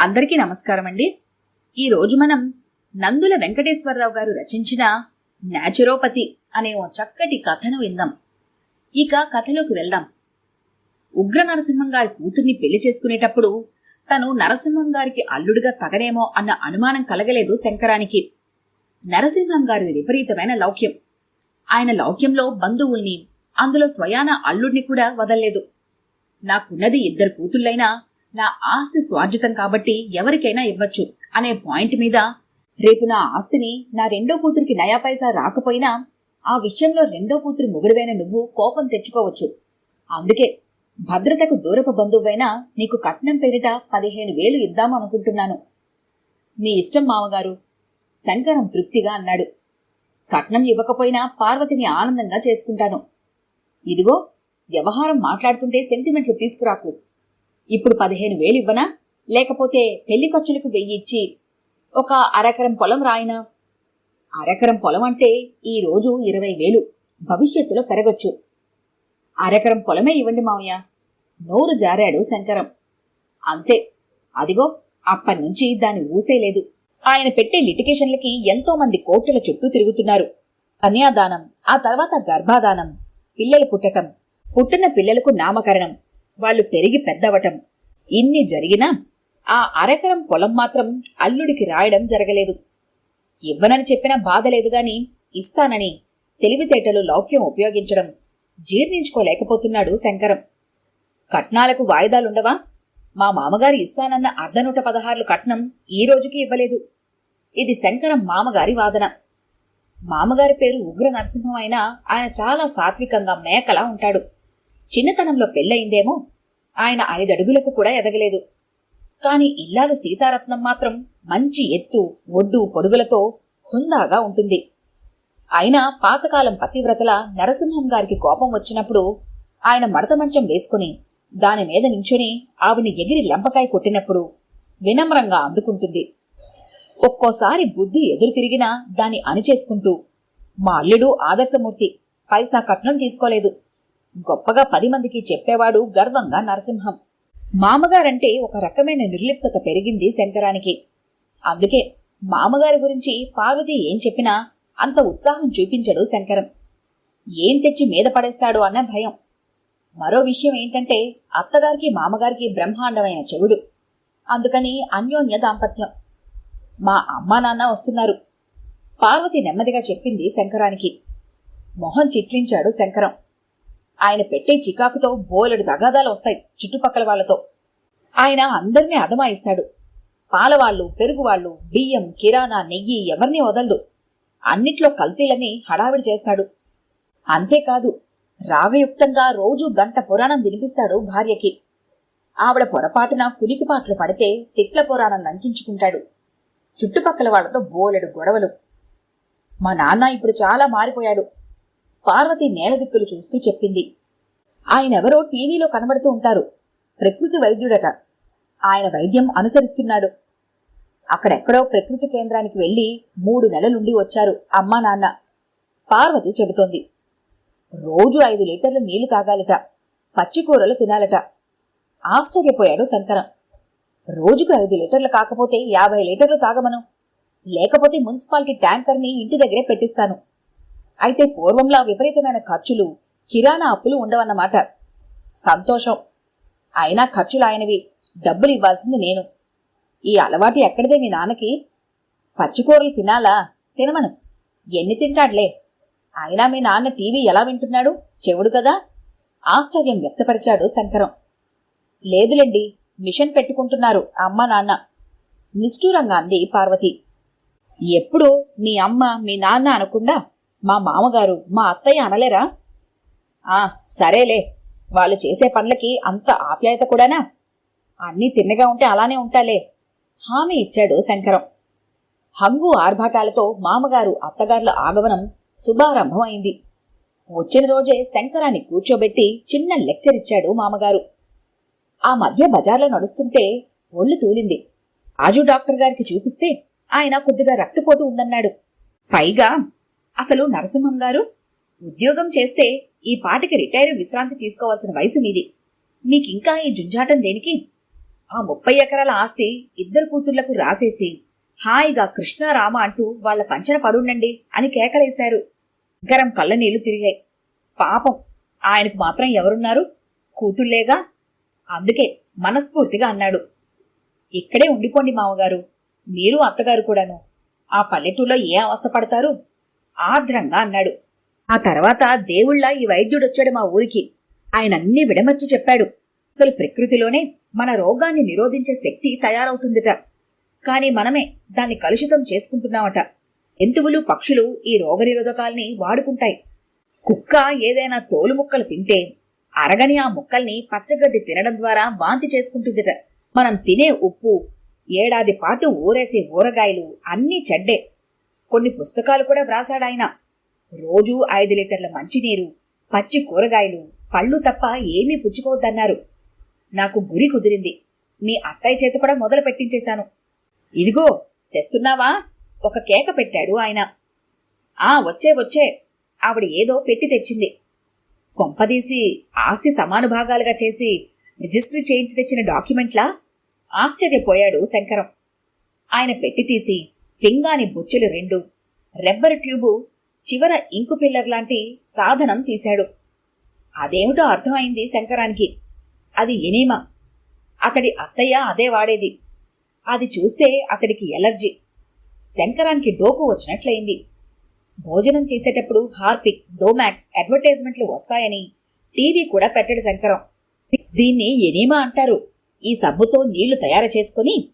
అందరికీ నమస్కారం అండి ఈరోజు మనం నందుల వెంకటేశ్వరరావు గారు రచించిన న్యాచురోపతి అనే ఓ చక్కటి కథను విందాం. ఇక కథలోకి వెళ్దాం. ఉగ్ర నరసింహం గారి కూతుర్ని పెళ్ళి చేసుకునేటప్పుడు తను నరసింహం గారికి అల్లుడిగా తగనేమో అన్న అనుమానం కలగలేదు శంకరానికి. నరసింహం గారిది విపరీతమైన లౌక్యం. ఆయన లౌక్యంలో బంధువుల్ని అందులో స్వయాన అల్లుడిని కూడా వదల్లేదు. నాకున్నది ఇద్దరు కూతుళ్ళైనా నా ఆస్తి స్వార్జితం కాబట్టి ఎవరికైనా ఇవ్వచ్చు అనే పాయింట్ మీద రేపు నా ఆస్తిని నా రెండో కూతురికి నయా పైసా రాకపోయినా ఆ విషయంలో రెండో కూతురు మొగుడువైన నువ్వు కోపం తెచ్చుకోవచ్చు. అందుకే భద్రతకు దూరపు బంధువైనా నీకు కట్నం పేరిట పదిహేను వేలు ఇద్దామనుకుంటున్నాను మీ ఇష్టం మామగారు శంకరం తృప్తిగా అన్నాడు. కట్నం ఇవ్వకపోయినా పార్వతిని ఆనందంగా చేసుకుంటాను. ఇదిగో వ్యవహారం మాట్లాడుతుంటే సెంటిమెంట్లు తీసుకురాకు. ఇప్పుడు పదిహేను వేలు ఇవ్వనా? లేకపోతే పెళ్ళి ఖర్చులకు వెయ్యి ఇచ్చి ఒక అరెకరం పొలం రాయినా? అరెకరం పొలం అంటే ఈ రోజు ఇరవై వేలు. భవిష్యత్తులో పెరగొచ్చు. అరెకరం పొలమే ఇవ్వండి మావయ్య. నోరు జారాడు శంకరం. అంతే. అదిగో అప్పటినుంచి దాని ఊసేలేదు ఆయన పెట్టే లిటికేషన్లకి ఎంతో మంది కోర్టుల చుట్టూ తిరుగుతున్నారు. కన్యాదానం ఆ తర్వాత గర్భాదానం పిల్లలు పుట్టటం పుట్టిన పిల్లలకు నామకరణం వాళ్ళు పెరిగి పెద్దవటం. ఇన్ని జరిగినా ఆ అరెకరం పొలం మాత్రం అల్లుడికి రాయడం జరగలేదు. ఇవ్వనని చెప్పినా బాధ లేదు గాని ఇస్తానని తెలివితేటలు లౌక్యం ఉపయోగించడం జీర్ణించుకోలేకపోతున్నాడు శంకరం. కట్నాలకు వాయిదాలుండవా? మా మామగారు ఇస్తానన్న అర్ధనూట పదహారులు కట్నం ఈ రోజుకి ఇవ్వలేదు. ఇది శంకరం మామగారి వాదన. మామగారి పేరు ఉగ్ర నరసింహం అయినా ఆయన చాలా సాత్వికంగా మేకలా ఉంటాడు. చిన్నతనంలో పెళ్ళయిందేమో? ఆయన ఐదడుగులకు కూడా ఎదగలేదు. కాని ఇల్లాలు సీతారత్నం మాత్రం మంచి ఎత్తు ఒడ్డు పొడుగులతో హుందాగా ఉంటుంది. అయినా పాతకాలం పతివ్రతల నరసింహం గారికి కోపం వచ్చినప్పుడు ఆయన మడత మంచం వేసుకుని దాని మీద నించుని ఆవిని ఎగిరి లెంపకాయ కొట్టినప్పుడు వినమ్రంగా అందుకుంటుంది. ఒక్కోసారి బుద్ధి ఎదురు తిరిగినా దాన్ని అణిచేసుకుంటూ మా అల్లుడు ఆదర్శమూర్తి పైసా కట్నం తీసుకోలేదు. గొప్పగా పది మందికి చెప్పేవాడు గర్వంగా నరసింహం. మామగారంటే ఒక రకమైన నిర్లిప్తత పెరిగింది శంకరానికి. అందుకే మామగారి గురించి పార్వతి ఏం చెప్పినా అంత ఉత్సాహం చూపించడు శంకరం. ఏం తెచ్చి మీద పడేస్తాడు అన్న భయం. మరో విషయం ఏంటంటే అత్తగారికి మామగారికి బ్రహ్మాండమైన చెవుడు. అందుకని అన్యోన్య దాంపత్యం. మా అమ్మా నాన్న వస్తున్నారు. పార్వతి నెమ్మదిగా చెప్పింది శంకరానికి. మొహం చిట్లించాడు శంకరం. ఆయన పెట్టే చికాకుతో బోలెడు తగాదాలు వస్తాయి చుట్టుపక్కల వాళ్ళతో ఆయన అందరినీ అదమాయిస్తాడు పాలవాళ్ళు పెరుగువాళ్ళు బియ్యం కిరాణా నెయ్యి ఎవరినీ వదలడు. అన్నిట్లో కల్తీలని హడావిడి చేస్తాడు. అంతేకాదు రాగయుక్తంగా రోజు గంట పురాణం వినిపిస్తాడు భార్యకి. ఆవిడ పొరపాటున కులికిపాట్లు పడితే తిట్ల పురాణం లంకించుకుంటాడు. చుట్టుపక్కల వాళ్ళతో బోలెడు గొడవలు. మా నాన్న ఇప్పుడు చాలా మారిపోయాడు. పార్వతి నేలదిక్కులు చూస్తూ చెప్పింది. ఆయనెవరో టీవీలో కనబడుతూ ఉంటారు. ప్రకృతి వైద్యుడట. ఆయన వైద్యం అనుసరిస్తున్నాడు. అక్కడెక్కడో ప్రకృతి కేంద్రానికి వెళ్ళి మూడు నెలలుండి వచ్చారు అమ్మా నాన్న. పార్వతి చెబుతోంది. రోజు ఐదు లీటర్లు నీళ్ళు తాగాలట. పచ్చికూరలు తినాలట. ఆశ్చర్యపోయాడు శంకరం. రోజుకు ఐదు లీటర్లు కాకపోతే యాభై లీటర్లు తాగమను. లేకపోతే మున్సిపాలిటీ ట్యాంకర్ని ఇంటి దగ్గరే పెట్టిస్తాను. అయితే పూర్వంలా విపరీతమైన ఖర్చులు కిరాణా అప్పులు ఉండవన్నమాట. సంతోషం. అయినా ఖర్చులు ఆయనవి. డబ్బులు ఇవ్వాల్సింది నేను. ఈ అలవాటు ఎక్కడిదే మీ నాన్నకి? పచ్చికూరలు తినాలా? తినమను. ఎన్ని తింటాడులే? అయినా మీ నాన్న టీవీ ఎలా వింటున్నాడు? చెవుడు కదా? ఆశ్చర్యం వ్యక్తపరిచాడు శంకరం. లేదులేండి మిషన్ పెట్టుకుంటున్నారు అమ్మ నాన్న. నిష్ఠూరంగా అంది పార్వతి. ఎప్పుడు మీ అమ్మ మీ నాన్న అనకుండా మా మామగారు మా అత్తయ్య అనలేరా? ఆ సరేలే. వాళ్ళు చేసే పనులకి అంత ఆప్యాయత కూడానా? అన్నీ తిన్నగా ఉంటే అలానే ఉంటాలే. హామీ ఇచ్చాడు శంకరం. హంగు ఆర్భాటాలతో మామగారు అత్తగారుల ఆగమనం శుభారంభమైంది. వచ్చిన రోజే శంకరాన్ని కూర్చోబెట్టి చిన్న లెక్చర్ ఇచ్చాడు మామగారు. ఆ మధ్య బజార్లో నడుస్తుంటే ఒళ్ళు తూలింది. రాజు డాక్టర్ గారికి చూపిస్తే ఆయన కొద్దిగా రక్తపోటు ఉందన్నాడు. పైగా అసలు నరసింహం గారు ఉద్యోగం చేస్తే ఈ పాటికి రిటైర్ విశ్రాంతి తీసుకోవాల్సిన వయసు మీది. మీకింకా ఈ జుంజాటం దేనికి? ఆ ముప్పై ఎకరాల ఆస్తి ఇద్దరు కూతుళ్ళకు రాసేసి హాయిగా కృష్ణారామ అంటూ వాళ్ళ పంచన పడుండండి అని కేకలేశారు. గరం కళ్ళ నీళ్ళు తిరిగాయి. పాపం ఆయనకు మాత్రం ఎవరున్నారు? కూతుళ్ళేగా అందుకే మనస్ఫూర్తిగా అన్నాడు. ఇక్కడే ఉండిపోండి మావగారు మీరు అత్తగారు కూడాను. ఆ పల్లెటూళ్ళలో ఏ అవస్థ పడతారు? ఆర్ద్రంగా అన్నాడు. ఆ తర్వాత దేవుళ్ళ ఈ వైద్యుడొచ్చాడు మా ఊరికి. ఆయన అన్ని విడమర్చి చెప్పాడు. అసలు ప్రకృతిలోనే మన రోగాన్ని నిరోధించే శక్తి తయారవుతుందిట. కాని మనమే దాన్ని కలుషితం చేసుకుంటున్నామట. జంతువులు పక్షులు ఈ రోగనిరోధకాల్ని వాడుకుంటాయి. కుక్క ఏదైనా తోలు ముక్కలు తింటే అరగని ఆ ముక్కల్ని పచ్చగడ్డి తినడం ద్వారా వాంతి చేసుకుంటుందిట. మనం తినే ఉప్పు ఏడాది పాటు ఊరేసే ఊరగాయలు అన్నీ చెడ్డే. కొన్ని పుస్తకాలు కూడా వ్రాసాడాయన రోజూ ఐదు లీటర్ల మంచినీరు పచ్చి కూరగాయలు పళ్ళు తప్ప ఏమీ పుచ్చుకోవద్దన్నారు. నాకు గురి కుదిరింది. మీ అత్తయ్య చేత కూడా మొదలు పెట్టించేశాను. ఇదిగో తెస్తున్నావా? ఒక కేక పెట్టాడు ఆయన. ఆ వచ్చే వచ్చే. ఆవిడ ఏదో పెట్టి తెచ్చింది. కొంపదీసి ఆస్తి సమానుభాగాలుగా చేసి రిజిస్టర్ చేయించి తెచ్చిన డాక్యుమెంట్లా? ఆశ్చర్యపోయాడు శంకరం. ఆయన పెట్టి తీసి పింగాని బొచ్చులు రెండు. రెబ్బర్ ట్యూబు చివర ఇంకు పిల్లర్ లాంటి సాధనం తీశాడు. అదేమిటో అర్థమైంది శంకరానికి. అది ఎనీమా. అతడి అత్తయ్య అదే వాడేది. అది చూస్తే అతడికి ఎలర్జీ. శంకరానికి డోకు వచ్చినట్లయింది. భోజనం చేసేటప్పుడు హార్పిక్ డోమాక్స్ అడ్వర్టైజ్మెంట్లు వస్తాయని టీవీ కూడా పెట్టడు శంకరం. దీన్ని ఎనీమా అంటారు. ఈ సబ్బుతో నీళ్ళు తయారు చేసుకుని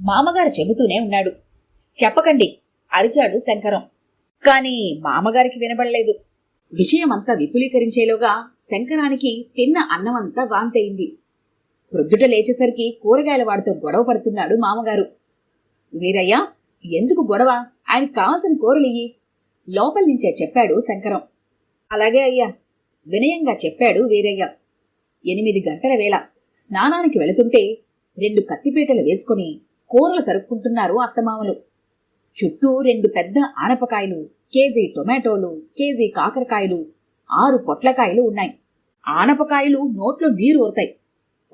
మామగారు చెబుతూనే ఉన్నాడు. చెప్పకండి అరిచాడు శంకరం. కాని మామగారికి వినబడలేదు. విషయమంతా విపులీకరించేలోగా శంకరానికి తిన్న అన్నమంతా వాంతయింది. ప్రొద్దుట లేచేసరికి కూరగాయల వాడితో గొడవ పడుతున్నాడు మామగారు. వీరయ్య ఎందుకు గొడవ? ఆయనకు కావాల్సిన కూరలియ్యి. లోపల నుంచే చెప్పాడు శంకరం. అలాగే అయ్యా వినయంగా చెప్పాడు వీరయ్య. ఎనిమిది గంటల వేళ స్నానానికి వెళుతుంటే రెండు కత్తిపీటలు వేసుకుని కూరలు తరుక్కుంటున్నారు అత్తమామలు. చుట్టూ రెండు పెద్ద ఆనపకాయలు కేజీ టొమాటోలు కేజీ కాకరకాయలు ఆరు పొట్లకాయలు ఉన్నాయి. ఆనపకాయలు నోట్లో నీరు ఊరతాయి.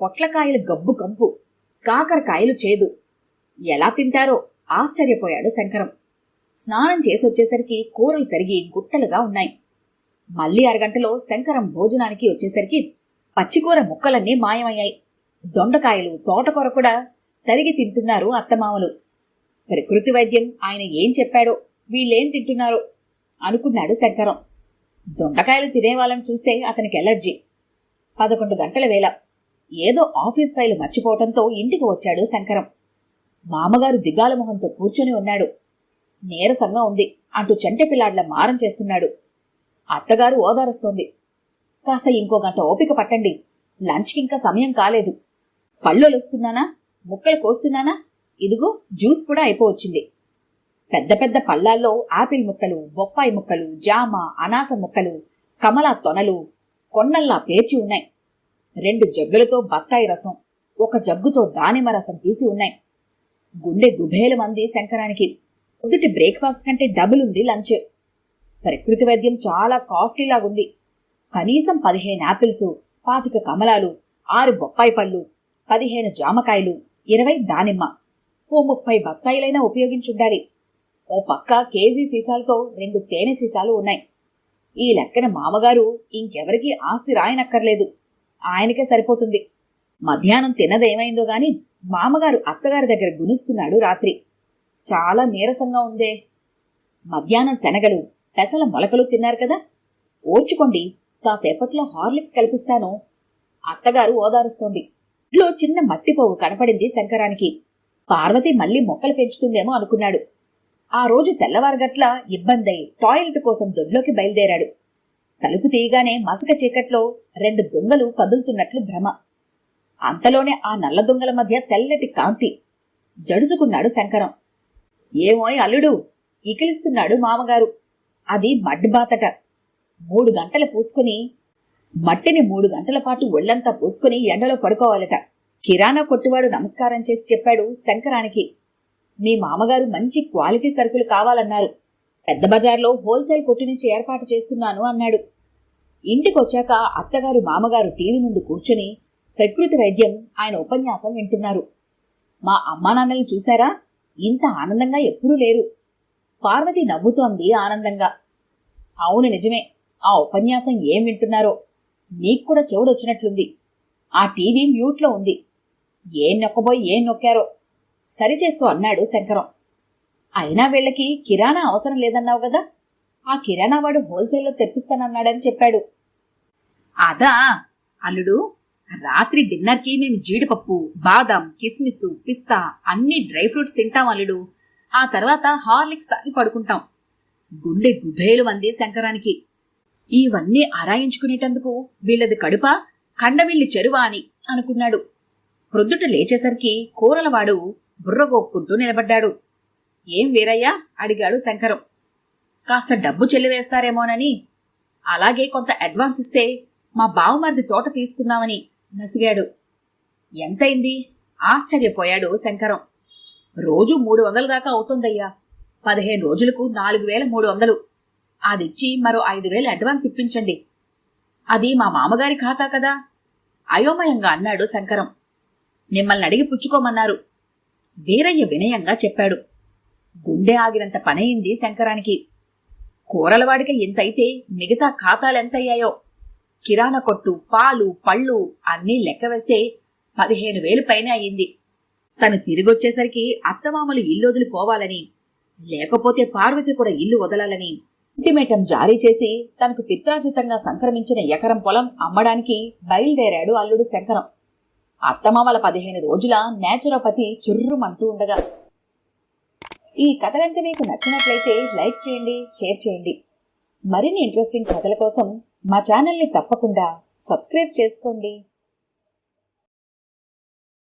పొట్లకాయలు గబ్బు కంపు కాకరకాయలు చేదు. ఎలా తింటారో ఆశ్చర్యపోయాడు శంకరం. స్నానం చేసొచ్చేసరికి కూరలు తరిగి గుట్టలుగా ఉన్నాయి. మళ్ళీ అరగంటలో శంకరం భోజనానికి వచ్చేసరికి పచ్చికూర ముక్కలన్నీ మాయమయ్యాయి. దొండకాయలు తోటకూర కూడా తరిగి తింటున్నారు అత్తమామలు. ప్రకృతి వైద్యం ఆయన ఏం చెప్పాడో వీళ్ళేం తింటున్నారో అనుకున్నాడు శంకరం. దొండకాయలు తినేవాళ్ళని చూస్తే అతనికి ఎలర్జీ. పదకొండు గంటల వేళ ఏదో ఆఫీస్ ఫైల్ మర్చిపోవటంతో ఇంటికి వచ్చాడు శంకరం. మామగారు దిగాల మొహంతో కూర్చొని ఉన్నాడు. నీరసంగా ఉంది అంటూ చెంటె పిల్లాడ్ల మారం చేస్తున్నాడు. అత్తగారు ఓదారుస్తోంది. కాస్త ఇంకో గంట ఓపిక పట్టండి లంచ్కి ఇంకా సమయం కాలేదు. పళ్ళొలుస్తున్నానా ముక్కలు కోస్తున్నానా ఇదిగో జ్యూస్ కూడా అయిపోవచ్చింది. పెద్ద పెద్ద పళ్ళాల్లో ఆపిల్ ముక్కలు బొప్పాయి ముక్కలు జామ అనాస ముక్కలు కమలా తొనలు కొండల్లా పేర్చి ఉన్నాయి. రెండు జగ్గులతో బత్తాయి రసం ఒక జగ్గుతో దానిమ్మ రసం తీసి ఉన్నాయి. గుండె గుబేలు మంది శంకరానికి. పొద్దుటి బ్రేక్ఫాస్ట్ కంటే డబుల్ ఉంది లంచ్. ప్రకృతి వైద్యం చాలా కాస్ట్లీలాగుంది కనీసం పదిహేను యాపిల్స్ పాతిక కమలాలు ఆరు బొప్పాయి పళ్ళు పదిహేను జామకాయలు ఇరవై దానిమ్మ. ఓ ముప్పై బత్తాయిలైనా ఉపయోగించుండాలి. ఓ పక్క కేజీ సీసాలతో రెండు తేనె సీసాలు ఉన్నాయి. ఈ లెక్కన మామగారు ఇంకెవరికీ ఆస్తి రాయనక్కర్లేదు. ఆయనకే సరిపోతుంది. మధ్యాహ్నం తిన్నదేమైందో గాని మామగారు అత్తగారి దగ్గర గునుస్తున్నాడు రాత్రి. చాలా నీరసంగా ఉందే. మధ్యాహ్నం శనగలు పెసల మొలకలు తిన్నారు కదా? ఓర్చుకోండి కాసేపట్లో హార్లిక్స్ కల్పిస్తాను. అత్తగారు ఓదారుస్తోంది. ఇంట్లో చిన్న మట్టిపోగు కనపడింది శంకరానికి. పార్వతి మళ్ళీ మొక్కలు పెంచుతుందేమో అనుకున్నాడు. ఆ రోజు తెల్లవారగట్ల ఇబ్బందై టాయిలెట్ కోసం దొడ్లోకి బయలుదేరాడు. తలుపు తీయగానే మసక చీకట్లో రెండు దొంగలు కదులుతున్నట్లు భ్రమ. అంతలోనే ఆ నల్ల దొంగల మధ్య తెల్లటి కాంతి. జడుచుకున్నాడు శంకరం. ఏమోయ్ అల్లుడు ఇకిలిస్తున్నాడు మామగారు. అది మడ్బాతట మూడు గంటలు పూసుకుని మట్టిని మూడు గంటల పాటు ఒళ్ళంతా పూసుకుని ఎండలో పడుకోవాలట. కిరాణా కొట్టువాడు నమస్కారం చేసి చెప్పాడు శంకరానికి. మీ మామగారు మంచి క్వాలిటీ సరుకులు కావాలన్నారు. పెద్ద బజార్లో హోల్సేల్ కొట్టు నుంచి ఏర్పాటు చేస్తున్నాను అన్నాడు. ఇంటికొచ్చాక అత్తగారు మామగారు టీవీ ముందు కూర్చుని ప్రకృతి వైద్యం ఆయన ఉపన్యాసం వింటున్నారు. మా అమ్మానాన్నలు చూశారా? ఇంత ఆనందంగా ఎప్పుడూ లేరు. పార్వతి నవ్వుతోంది ఆనందంగా. అవును నిజమే ఆ ఉపన్యాసం ఏం వింటున్నారో? నీకు కూడా చెవుడొచ్చినట్లుంది. ఆ టీవీ మ్యూట్లో ఉంది. ఏం నొక్కబోయి ఏం నొక్కారో? సరిచేస్తూ అన్నాడు శంకరం. అయినా వీళ్ళకి కిరాణా అవసరం లేదన్నావు కదా? ఆ కిరాణా వాడు హోల్సేల్లో తెప్పిస్తానన్నాడని చెప్పాడు. అదా అల్లుడు రాత్రి డిన్నర్కి మేము జీడిపప్పు బాదం కిస్మిస్ పిస్తా అన్ని డ్రై ఫ్రూట్స్ తింటాం అల్లుడు. ఆ తర్వాత హార్లిక్స్ తాగి పడుకుంటాం. గుండె గుబేలు మంది శంకరానికి. ఇవన్నీ ఆరాయించుకునేటందుకు వీళ్ళది కడుప? కండవిల్లి చెరువా అని అనుకున్నాడు. ప్రొద్దుట లేచేసరికి కూరలవాడు బుర్రగొక్కుంటూ నిలబడ్డాడు. ఏం వీరయ్యా? అడిగాడు శంకరం. కాస్త డబ్బు చెల్లివేస్తారేమోనని. అలాగే కొంత అడ్వాన్స్ ఇస్తే మా బావమరిది తోట తీసుకుందామని నసిగాడు. ఎంతైంది? ఆశ్చర్యపోయాడు శంకరం. రోజు మూడు వందల దాకా అవుతుందయ్యా. పదిహేను రోజులకు నాలుగు వేల మూడు వందలు. అదిచ్చి మరో ఐదు వేలు అడ్వాన్స్ ఇప్పించండి. అది మా మామగారి ఖాతా కదా? అయోమయంగా అన్నాడు శంకరం. మిమ్మల్ని అడిగి పుచ్చుకోమన్నారు. వీరయ్య వినయంగా చెప్పాడు. గుండె ఆగినంత పనయింది శంకరానికి. కూరలవాడికి ఎంతైతే మిగతా ఖాతాలెంతయ్యాయో కిరాణా కొట్టు పాలు పళ్ళు అన్నీ లెక్క వేస్తే పదిహేను వేలు పైనే అయ్యింది తను తిరిగొచ్చేసరికి అత్తమామలు ఇల్లు వదిలిపోవాలని లేకపోతే పార్వతి కూడా ఇల్లు వదలాలని ఇంటిమేటం జారీ చేసి తనకు పిత్రాజితంగా సంక్రమించిన ఎకరం పొలం అమ్మడానికి బయలుదేరాడు అల్లుడు శంకరం. అత్తమామల పదిహేను రోజుల నేచురోపతి చుర్రుమంటూ ఉండగా ఈ కథ కనుక మీకు నచ్చినట్లయితే లైక్ చేయండి షేర్ చేయండి. మరిన్ని ఇంట్రెస్టింగ్ కథల కోసం మా ఛానల్ని తప్పకుండా సబ్స్క్రైబ్ చేసుకోండి.